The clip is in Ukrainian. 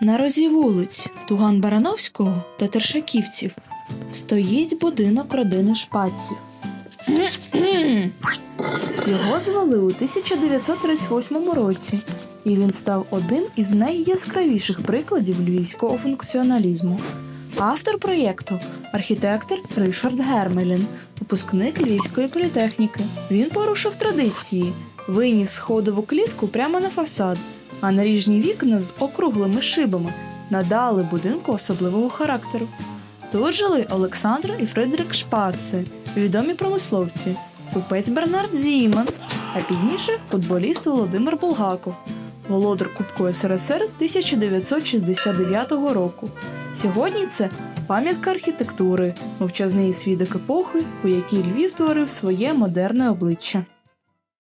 На розі вулиць Туган Барановського та Тершаківців стоїть будинок родини шпаців. Його звели у 1938 році, і він став одним із найяскравіших прикладів львівського функціоналізму. Автор проєкту архітектор Ришард Гермелін, випускник Львівської політехніки. Він порушив традиції, виніс сходову клітку прямо на фасад, а наріжні вікна з округлими шибами надали будинку особливого характеру. Тут жили Олександр і Фредерик Шпаци, відомі промисловці, купець Бернард Зіман, а пізніше футболіст Володимир Булгаков, володар Кубку СРСР 1969 року. Сьогодні це пам'ятка архітектури, мовчазний свідок епохи, у якій Львів творив своє модерне обличчя.